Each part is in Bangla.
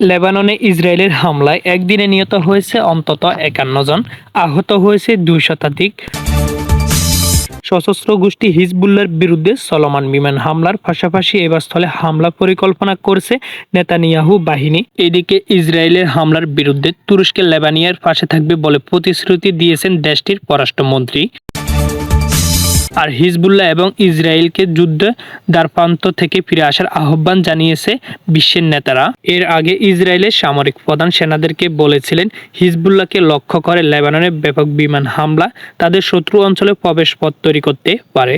লেবাননে ইসরায়েলের হামলায় একদিনে নিহত হয়েছে অন্তত একান্ন জন, আহত হয়েছে দুই শতাধিক। সশস্ত্র গোষ্ঠী হিজবুল্লার বিরুদ্ধে চলমান বিমান হামলার পাশাপাশি এবার স্থলে হামলা পরিকল্পনা করছে নেতানিয়াহু বাহিনী। এদিকে ইসরায়েলের হামলার বিরুদ্ধে তুরস্কের লেবানিয়ার পাশে থাকবে বলে প্রতিশ্রুতি দিয়েছেন দেশটির পররাষ্ট্রমন্ত্রী। আর হিজবুল্লাহ এবং ইসরায়েলকে যুদ্ধ দ্বারপ্রান্ত থেকে ফিরে আসার আহ্বান জানিয়েছে বিশ্বের নেতারা। এর আগে ইসরায়েলের সামরিক প্রধান সেনাদেরকে বলেছিলেন, হিজবুল্লাহকে লক্ষ্য করে লেবাননের ব্যাপক বিমান হামলা তাদের শত্রু অঞ্চলে প্রবেশ পথ তৈরি করতে পারে।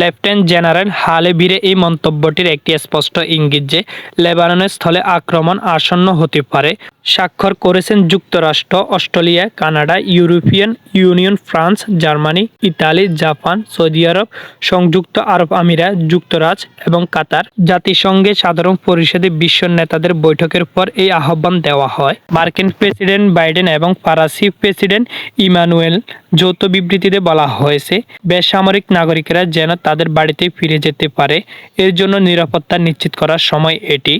লেফটেন্যান্ট জেনারেল হালে ভিড়ে এই মন্তব্যটির একটি স্পষ্ট ইঙ্গিত যে লেবাননের স্থলে আক্রমণ আসন্ন হতে পারে, স্বাক্ষর করেছেন যুক্তরাষ্ট্র, Australia, Canada, European Union, France, Germany, Italy, Japan, Saudi আরব, সংযুক্ত আরব আমিরা যুক্তরাজ এবং কাতার। জাতিসংঘে সাধারণ পরিষদে বিশ্ব নেতাদের বৈঠকের পর এই আহ্বান দেওয়া হয়। মার্কিন প্রেসিডেন্ট বাইডেন এবং ফরাসি প্রেসিডেন্ট ইমানুয়েল যৌথ বিবৃতিতে বলা হয়েছে, বেসামরিক নাগরিকেরা যেন তাদের বাড়িতে ফিরে যেতে পারে। এর জন্য নিরাপত্তা নিশ্চিত করার সময় এটি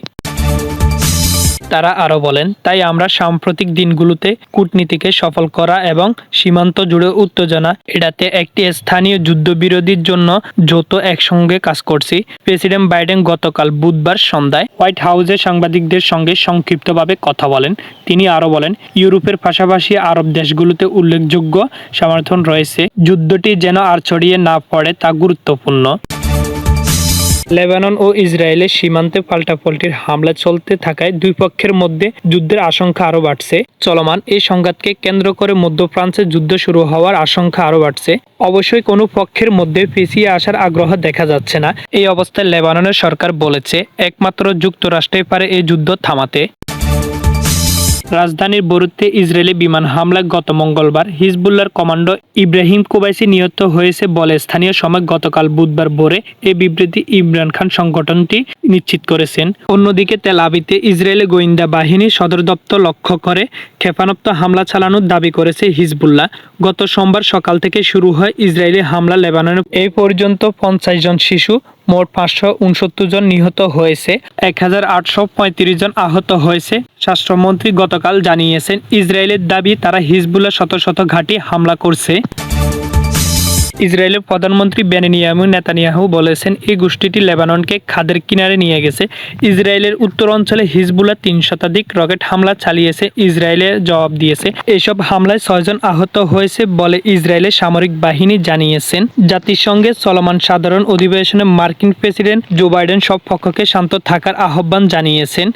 তারা আরও বলেন, তাই আমরা সাম্প্রতিক দিনগুলোতে কূটনীতিকে সফল করা এবং সীমান্ত জুড়ে উত্তেজনা এড়াতে একটি স্থানীয় যুদ্ধবিরোধীর জন্য যৌথ একসঙ্গে কাজ করছি। প্রেসিডেন্ট বাইডেন গতকাল বুধবার সন্ধ্যায় হোয়াইট হাউসে সাংবাদিকদের সঙ্গে সংক্ষিপ্তভাবে কথা বলেন। তিনি আরও বলেন, ইউরোপের পাশাপাশি আরব দেশগুলোতে উল্লেখযোগ্য সমর্থন রয়েছে। যুদ্ধটি যেন আর ছড়িয়ে না পড়ে তা গুরুত্বপূর্ণ। লেবানন ও ইসরায়েলের সীমান্তে পাল্টাপাল্টির হামলা চলতে থাকায় দুই পক্ষের মধ্যে যুদ্ধের আশঙ্কা আরও বাড়ছে। চলমান এই সংঘাতকে কেন্দ্র করে মধ্যপ্রান্তে যুদ্ধ শুরু হওয়ার আশঙ্কা আরও বাড়ছে। অবশ্যই কোনো পক্ষের মধ্যে পিছিয়ে আসার আগ্রহ দেখা যাচ্ছে না। এই অবস্থায় লেবাননের সরকার বলেছে, একমাত্র যুক্তরাষ্ট্রই পারে এই যুদ্ধ থামাতে। রাজধানীর বরুতে ইসরায়েলি বিমান হামলায় গত মঙ্গলবার হিজবুল্লার কমান্ডো ইব্রাহিম কুবাইসি নিহত হয়েছে বলে স্থানীয় সময় গতকাল বুধবার ভোরে এই বিবৃতি ইমরান খান সংগঠনটি নিশ্চিত করেছেন। অন্যদিকে তেল আবিতে ইসরায়েলি গোয়েন্দা বাহিনীর সদর দপ্তর লক্ষ্য করে ক্ষেপণাস্ত্র হামলা চালানোর দাবি করেছে হিজবুল্লাহ। গত সোমবার সকাল থেকে শুরু হয় ইসরায়েলি হামলা লেবাননে এই পর্যন্ত পঞ্চাশ জন শিশু, মোট পাঁচশো উনসত্তর জন নিহত হয়েছে। এক হাজার আটশো পঁয়ত্রিশ জন আহত হয়েছে। স্বাস্থ্যমন্ত্রী গতকাল জানিয়েছেন, ইসরায়েলের দাবি, তারা হিজবুল্লাহ শত শত ঘাঁটি হামলা করছে। ইসরায়েলের প্রধানমন্ত্রী বেনিয়ামু নেতানিয়াহু বলেছেন, এই গোষ্ঠীটি লেবাননকে খাদের কিনারে নিয়ে গেছে। ইসরায়েলের উত্তর অঞ্চলে হিজবুল্লাহ তিন শতাধিক রকেট হামলা চালিয়েছে ইসরায়েলের জবাব দিয়েছে। এসব হামলায় ছয়জন আহত হয়েছে বলে ইসরায়েলের সামরিক বাহিনী জানিয়েছেন। জাতিসংঘের চলমান সাধারণ অধিবেশনে মার্কিন প্রেসিডেন্ট জো বাইডেন সব পক্ষকে শান্ত থাকার আহ্বান জানিয়েছেন।